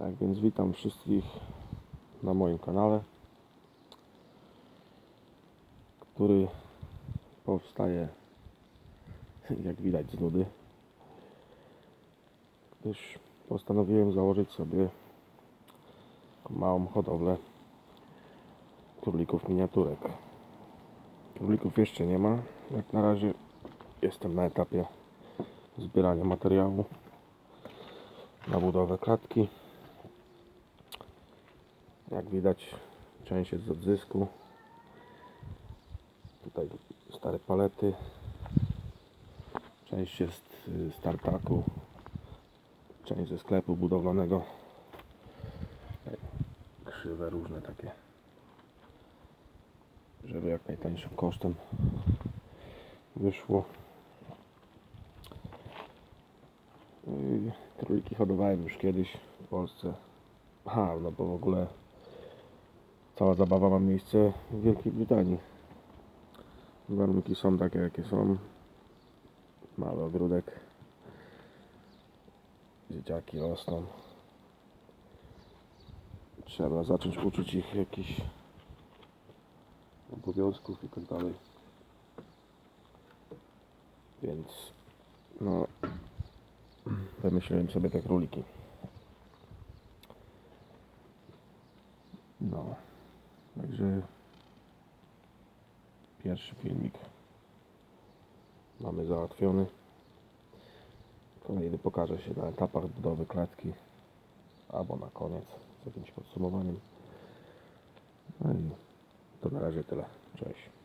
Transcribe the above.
Tak więc witam wszystkich na moim kanale, który powstaje jak widać z nudy, gdyż postanowiłem założyć sobie małą hodowlę królików miniaturek. Królików jeszcze nie ma, jak na razie jestem na etapie zbierania materiału na budowę klatki. Jak widać, część jest z odzysku. Tutaj stare palety. Część jest y, z tartaku. Część ze sklepu budowlanego. Krzywe różne takie. Żeby jak najtańszym kosztem wyszło. Króliki hodowałem już kiedyś w Polsce. Aha, no bo w ogóle cała zabawa ma miejsce w Wielkiej Brytanii. Warunki są takie, jakie są. Mały ogródek. Dzieciaki rosną. Trzeba zacząć uczyć ich jakichś obowiązków i tak dalej. Więc no wymyśliłem sobie te króliki. No, także pierwszy filmik mamy załatwiony. Kolejny pokaże się na etapach budowy klatki albo na koniec z jakimś podsumowaniem. No i to na razie tyle. Cześć.